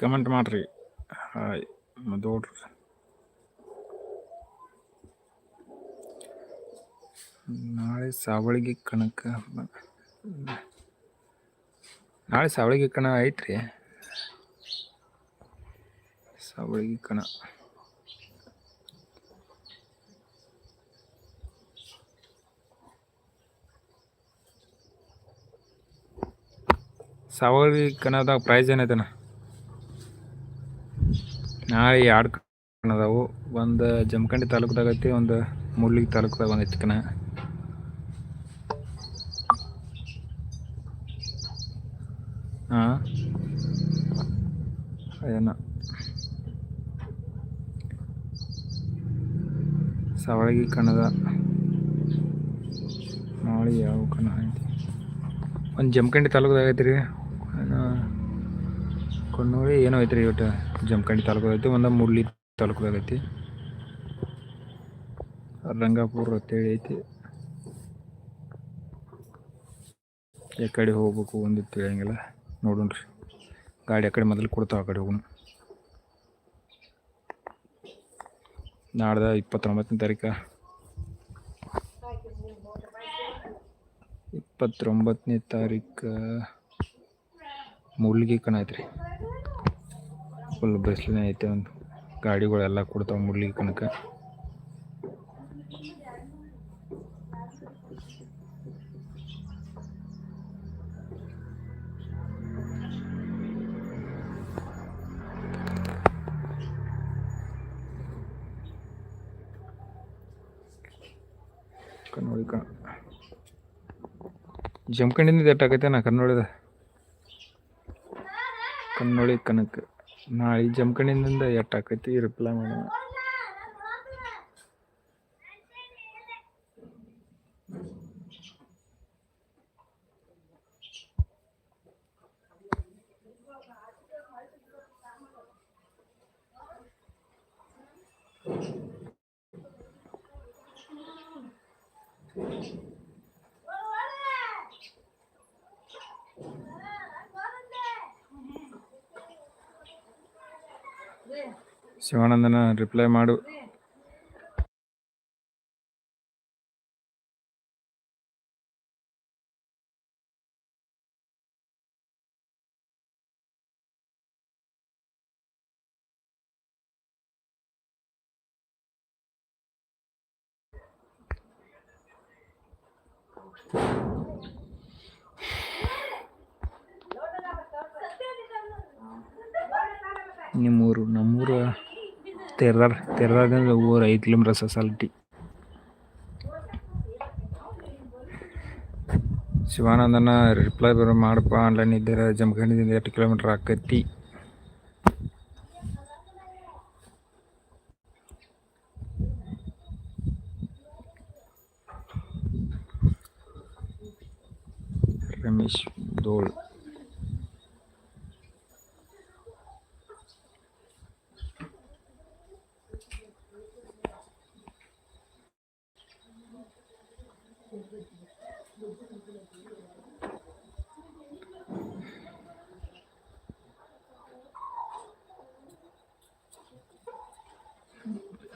Comment ಮಾಡಿರಿ hi ಮದೋಡ್ರಿ ನಾಳೆ ಸಾವಳಿಗೆ ಕಣಕ ಬ- ನಾಳೆ ಸಾವಳಿಗೆ ಕಣ ಐತ್ರಿ ಸಾವಳಿಗೆ ಕಣ ಸಾವಳಿ ಕಣದಾಗ ಪ್ರೈಸ್ ಏನೈತನ ನಾಳೆ ಎರಡು ಕಣ ಅದಾವು ಒಂದು ಜಮಖಂಡಿ ತಾಲೂಕ್ದಾಗ ಐತಿ, ಒಂದು ಮುಳ್ಳಿ ತಾಲೂಕ್ದಾಗ ಒಂದು ಐತಿ ಕಣ. ಹಾಂ ಏನ ಸವಳಗಿ ಕಣದ. ನಾಳೆ ಯಾವ ಕಣ ಐತಿ? ಒಂದು ಜಮಖಂಡಿ ತಾಲೂಕ್ದಾಗ ಐತಿ ರೀ ಕೊನ್ನೂರಿ ಏನೋ ಐತ್ರಿ ಇವತ್ತು ಜಮಖಂಡಿ ತಾಲೂಕಾಗೈತಿ ಒಂದು ಮುಳ್ಳಿ ತಾಲೂಕ್ದಾಗ ಐತಿ. ರಂಗಾಪುರ ಅಂತೇಳಿ ಐತಿ. ಈ ಕಡೆ ಹೋಗ್ಬೇಕು ಒಂದು ತಿಳಿಯಂಗಿಲ್ಲ ನೋಡೋಣ್ರಿ. ಗಾಡಿ ಆ ಕಡೆ ಮೊದಲು ಕೊಡ್ತಾವೆ ಆ ಕಡೆ ಹೋಗೋಣ. ನಾಡ್ದ ಇಪ್ಪತ್ತೊಂಬತ್ತನೇ ತಾರೀಕ. ಇಪ್ಪತ್ತೊಂಬತ್ತನೇ ತಾರೀಕು ಮುಳ್ಳಿಗೆ ಕಣ ಐತ್ರಿ. ಫುಲ್ ಬಿಸಿಲಿನ ಐತೆ ಒಂದು ಗಾಡಿಗಳೆಲ್ಲ ಕೊಡ್ತಾವೆ ಮುಡ್ಲಿಕ್ಕೆ ಕಣಕ್ಕೆ ಕನ್ನೋಳಿ ಕಣ. ಜಮಖಂಡಿಂದ ಎಟ್ಟಾಗೈತೆ ನಾ ಕನ್ನೋಳಿದ ಕನ್ನೋಳಿ ಕನಕ ನಾಳೆ ಜಮಖಂಡಿಂದ ಎಷ್ಟು ಆಕೈತಿ ರಿಪ್ಲೈ ಮಾಡೋಣ. ಶಿವಾನಂದನ ರಿಪ್ಲೈ ಮಾಡು. ನಿಮ್ಮೂರು ನಮ್ಮೂರು ತೆರ್ದಾರ್ ತೆರ್ದಾರ್ದಿಂದ ಊರು ಐದು ಕಿಲೋಮೀಟರ್ ಸೊಸಾಲಿಟಿ ಶಿವಾನಂದನ ರಿಪ್ಲೈ ಬರೋ ಮಾಡಪ್ಪ ಆನ್ಲೈನ್ ಇದ್ದರೆ ಜಮಖಂಡಿದಿಂದ ಎಷ್ಟು ಕಿಲೋಮೀಟ್ರ್ ಆಕೈತಿ ರಮೇಶ್ ದೋಳ್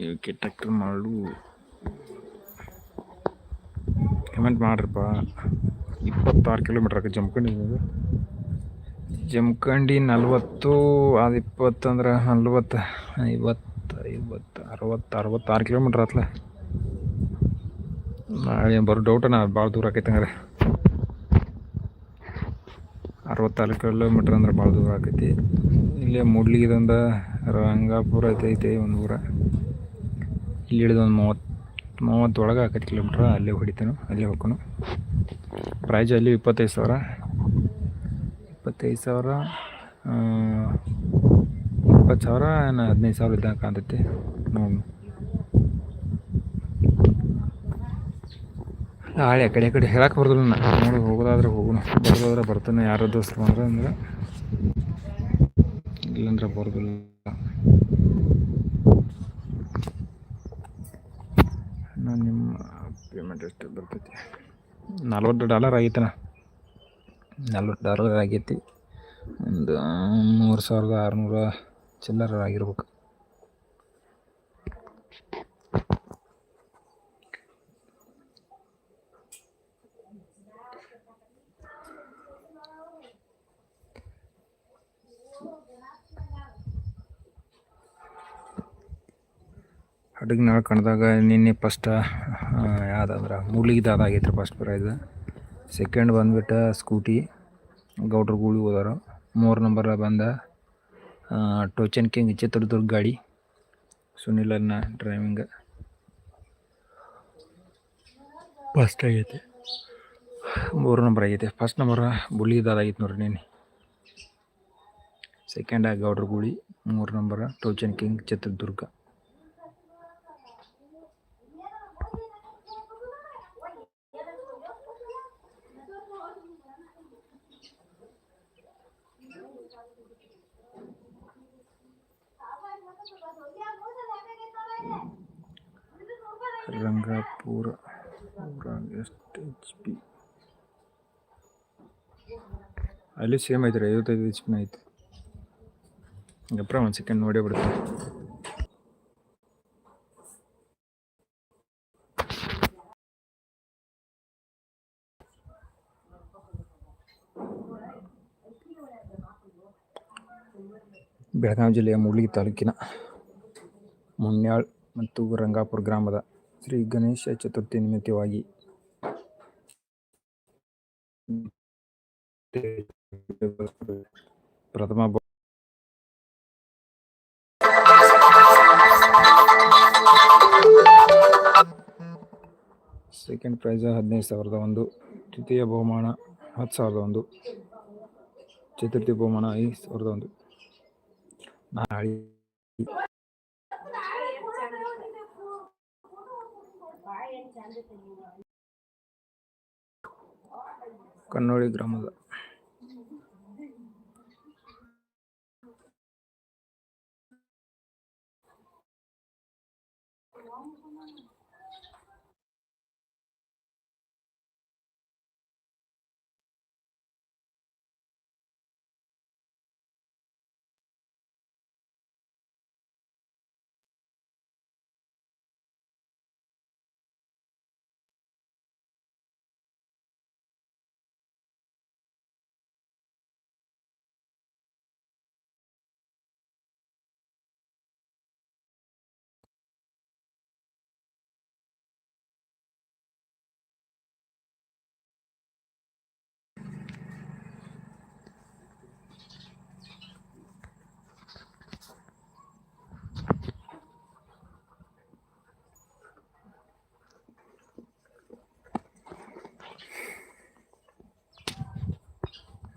ಇವಕ್ಕೆ ಟ್ರ್ಯಾಕ್ಟರ್ ಮಾಡು. ಕಮೆಂಟ್ ಮಾಡ್ರಪ್ಪ. ಇಪ್ಪತ್ತಾರು ಕಿಲೋಮೀಟ್ರ್ ಜಮ್ಕಂಡಿ ಜಮಖಂಡಿ ನಲ್ವತ್ತು, ಅದು ಇಪ್ಪತ್ತಂದ್ರೆ ನಲ್ವತ್ತು, ಐವತ್ತು ಐವತ್ತು, ಅರವತ್ತು, ಅರವತ್ತಾರು ಕಿಲೋಮೀಟ್ರ್ ಆತ್ಲ. ನಾಳೆ ಬರೋ ಡೌಟ ನಾ ಭಾಳ ದೂರ ಆಕೈತೆ ಹಂಗಾರೆ. ಅರವತ್ತಾರು ಕಿಲೋಮೀಟ್ರ್ ಅಂದ್ರೆ ಭಾಳ ದೂರ ಆಕೈತಿ. ಇಲ್ಲೇ ಮೂಡ್ಲಿಗಿದಂದ ರಂಗಾಪುರ ಐತೈತೆ ಐತೆ ಒಂದು ಊರ. ಇಲ್ಲಿ ಇಳಿದು ಒಂದು ಮೂವತ್ತು ಮೂವತ್ತೊಳಗೆ ಆಕೈತಿ ಕಿಲೋಮೀಟ್ರ್ ಅಲ್ಲೇ ಹೊಡಿತೇನೆ, ಅಲ್ಲೇ ಹೋಗ್ಕೊನು ಪ್ರೈಜ್ ಅಲ್ಲಿ ಇಪ್ಪತ್ತೈದು ಸಾವಿರ. ಇಪ್ಪತ್ತೈದು ಸಾವಿರ ಇಪ್ಪತ್ತು ಸಾವಿರ ಏನು ಹದಿನೈದು ಸಾವಿರ ಇದ್ದಂಗೆ ಕಾಣ್ತೈತಿ. ನೋಡಿ. ನಾಳೆ ಆ ಕಡೆ ಕಡೆ ಹೇಳಕ್ಕೆ ಬರ್ದಿಲ್ಲ ನೋಡಿ, ಹೋಗೋದಾದ್ರೆ ಹೋಗೋಣ. ಬರೋದಾದ್ರೆ ಬರ್ತಾನೆ. ಯಾರೋ ದೋಸ್ತರು ಅಂದ್ರೆ ಅಂದ್ರೆ. ಇಲ್ಲಂದ್ರೆ ಬರೋದಿಲ್ಲ. ನಾನು ನಿಮ್ಮ ಪೇಮೆಂಟ್ ಎಷ್ಟು ಬರ್ತೈತಿ? ನಲ್ವತ್ತು ಡಾಲರ್ ಆಗೈತನ ನಲ್ವತ್ತು ಡಾಲರ್ ಆಗೈತಿ. ಒಂದು ಮೂರು ಸಾವಿರದ ಆರುನೂರ ಚಿಲ್ಲರ ಆಗಿರ್ಬೇಕು. ಹಡಗ್ನಾಳ ಕಣದಾಗ ನಿನ್ನೆ ಫಸ್ಟ ಯಾವ್ದಂದ್ರೆ ಮೂಲಿಗಿದ ಅದಾಗೈತ್ರಿ ಫಸ್ಟ್ ಪ್ರೈಸ್ ಸೆಕೆಂಡ್ ಬಂದ್ಬಿಟ್ಟು ಸ್ಕೂಟಿ ಗೌಡ್ರ ಗೂಳಿ ಹೋದಾರ. ಮೂರು ನಂಬರ್ ಬಂದ ಟೋಚನ್ ಕಿಂಗ್ ಚಿತ್ರದುರ್ಗ ಗಾಡಿ ಸುನಿಲ್ ಅನ್ನ ಡ್ರೈವಿಂಗ್ ಫಸ್ಟ್ ಆಗೈತೆ. ಮೂರು ನಂಬರ್ ಆಗೈತೆ. ಫಸ್ಟ್ ನಂಬರ್ ಬುಳ್ಳಿದಾದಾಗೈತೆ ನೋಡ್ರಿ ನಿನ್ನೆ. ಸೆಕೆಂಡ್ ಆಗಿ ಗೌಡ್ರ ಗೂಳಿ ಮೂರು ನಂಬರ್ ಟೋಚನ್ ಕಿಂಗ್ ಚಿತ್ರದುರ್ಗ. ರಂಗಾಪುರ ಊರಾಗ ಎಷ್ಟು ಎಚ್ ಪಿ ಅಲ್ಲಿ ಸೇಮ್ ಐತ್ರಿ ಐವತ್ತೈದು ಎಚ್ ಪಿನ ಐತಿ. ಗಪ್ರ ಒಂದು ಸೆಕೆಂಡ್ ನೋಡೇ ಬಿಡ್ತೀನಿ ಬೆಳಗಾವಿ ಜಿಲ್ಲೆಯ ಮೂಡ್ಲಿಗಿ ತಾಲೂಕಿನ ಮುನ್ಯಾಳ್ ಮತ್ತು ರಂಗಾಪುರ ಗ್ರಾಮದ ಶ್ರೀ ಗಣೇಶ ಚತುರ್ಥಿ ನಿಮಿತ್ತವಾಗಿ ಪ್ರಥಮ ಸೆಕೆಂಡ್ ಪ್ರೈಸ್ ಹದಿನೈದು ಸಾವಿರದ ಒಂದು, ತೃತೀಯ ಬಹುಮಾನ ಹತ್ತು ಸಾವಿರದ ಒಂದು, ಚತುರ್ಥಿ ಬಹುಮಾನ ಐದು ಸಾವಿರದ ಒಂದು. ನಾಳೆ ಕನ್ನೋಳಿ ಗ್ರಾಮದ.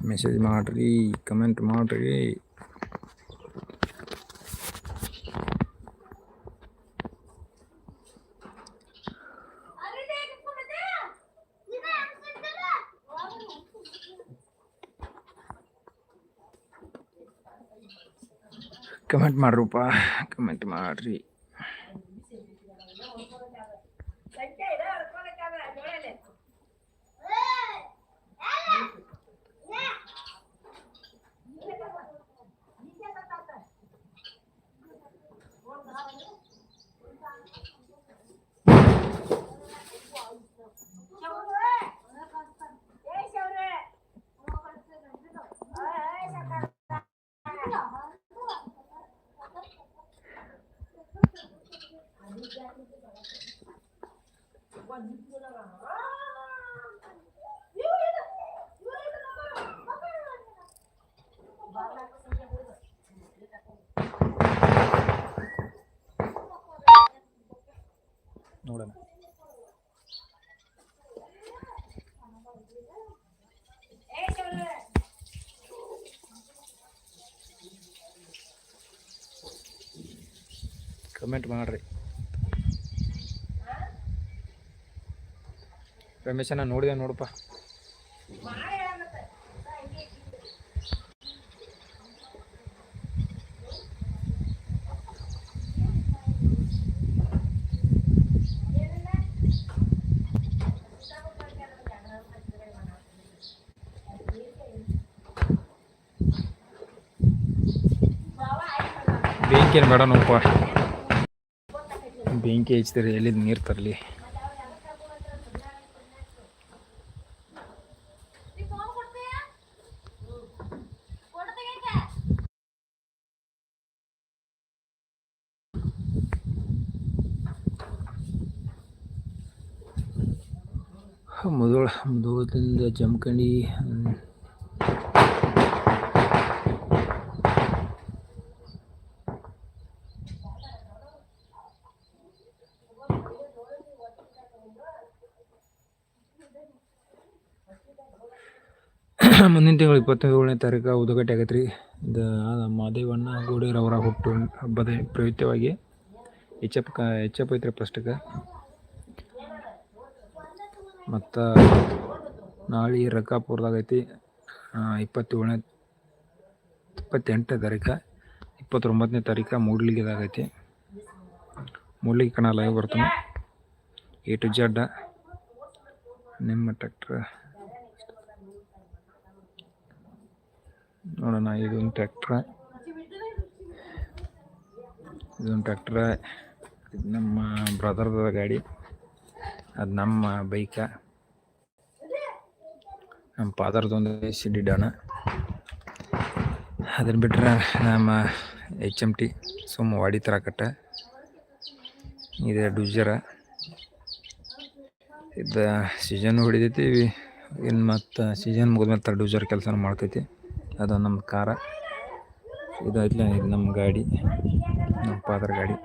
ಮೆಸೇಜ್ ಮಾಡಿರಿ ಕಮೆಂಟ್ ಮಾಡಿರಿ ಕಮೆಂಟ್ ಮಾಡ್ರಪ್ಪ ಕಮೆಂಟ್ ಮಾಡಿರಿ ನೋಡೋಣ. ಕಮೆಂಟ್ ಮಾಡ್ರಿ. ರಮೇಶನ ನೋಡಿದೆ ನೋಡಪ್ಪ. ಬೆಂಕಿ ಏನು ಬೇಡ ನೋಡಪ್ಪ. ಬೆಂಕಿ ಹಚ್ತಾರೆ ಎಲ್ಲಿದ್ದು ನೀರು ತರಲಿ. ಮುದೋಳ ಮುದೋಳದಿಂದ ಜಮಖಂಡಿ ಮುಂದಿನ ತಿಂಗಳು ಇಪ್ಪತ್ತೇಳನೇ ತಾರೀಕು ಉದಗಟ್ಟೆ ಆಗೈತೆ ರೀ ಇದು ಮಾದೇವಣ್ಣ ಗೋಡೆರವರ ಹುಟ್ಟು ಹಬ್ಬದ ಪ್ರಯುಕ್ತವಾಗಿ ಹೆಚ್ಚಪ್ಪ ಎಫ್ ಐತ್ರಿ ಫಸ್ಟ್ಗೆ ಮತ್ತು ನಾಳೆ ರಕ್ಕಾಪುರದಾಗ ಐತಿ ಇಪ್ಪತ್ತೇಳನೇ, ಇಪ್ಪತ್ತೆಂಟನೇ ತಾರೀಕು, ಇಪ್ಪತ್ತೊಂಬತ್ತನೇ ತಾರೀಕು ಮೂಡ್ಲಿಗೆದಾಗ ಐತಿ. ಮೂಡ್ಲಿಗೆ ಕಣ ಲೈವ್ ಬರ್ತಾನೆ. ಎ ಟು ಜಡ್ಡ ನಿಮ್ಮ ಟ್ರ್ಯಾಕ್ಟ್ರ್ ನೋಡೋಣ ಇದೊಂದು ಟ್ರ್ಯಾಕ್ಟ್ರ. ಇದೊಂದು ಟ್ರ್ಯಾಕ್ಟ್ರ. ಇದು ನಮ್ಮ ಬ್ರದರ್ದ ಗಾಡಿ. ಅದು ನಮ್ಮ ಬೈಕ. ನಮ್ಮ ಫಾದರ್ದೊಂದು ಸಿಡಿ ಡಾನ ಅದನ್ನು ಬಿಟ್ಟರೆ ನಮ್ಮ ಎಚ್ ಎಂ ಟಿ ಸುಮ್ಮ ವಾಡಿ ತರಕಟ್ಟ ಇದೆ ಡುಜರ ಇದು ಸೀಸನ್ ಹೊಡಿತೈತಿ ಇನ್ನು ಮತ್ತು ಸೀಸನ್ ಮುಗಿದ್ಮೇಲೆ ಡುಜರ್ ಕೆಲಸ ಮಾಡ್ತೈತಿ. ಅದು ನಮ್ಮ ಕಾರ. ಇದು ಐತ್ಲ, ಇದು ನಮ್ಮ ಗಾಡಿ, ನಮ್ಮ ಫಾದರ್ ಗಾಡಿ.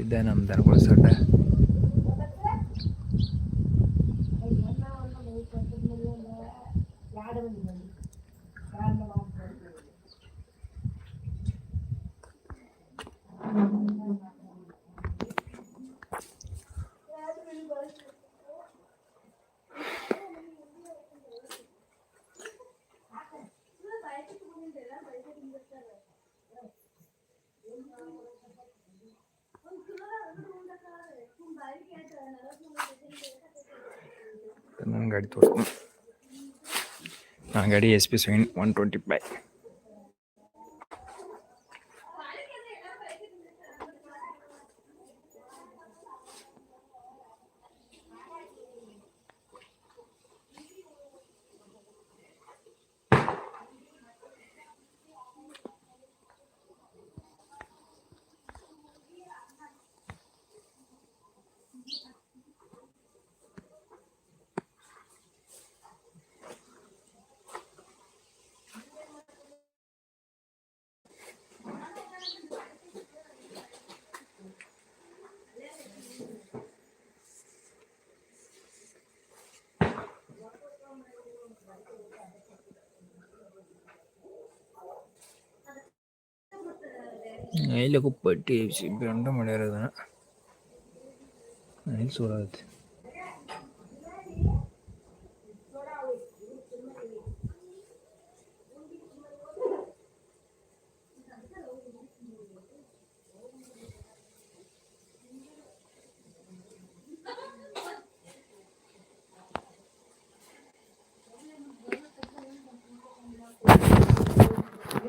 ಇದ್ದ ನಮ್ಮ ದನಗಳ ಸಡ್ಡ ನನ್ನ ಗಾಡಿ ತೋರಿಸ್ತೀನಿ ನನ್ನ ಗಾಡಿ S P seven one twenty five கையில் குப்பட்டி இப்போ ரெண்டும் விளையாடுறதுனா நெல் சூடாது